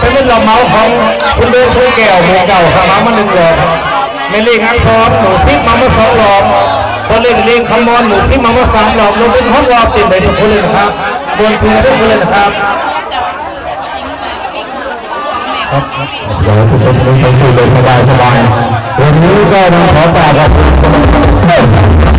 เป็นเล่นเราเมาของคุณเดิคุณแก้วหมูเก่าขามามาหนึ่งหลอดเมลีงักซ้อนหนูซิมามาสองหลอดบอลเล่นเลีงคำมอนหนูซิมามาสามหลอดลงเป็นห้องรอบติดไปทุกคนเลยนะครับบนชูทุกคนเลยนะครับเดี๋ยวทุกคนไปสู่เลยสบายสบายวันนี้ก็ต้องขอกราบขอบคุณกท่น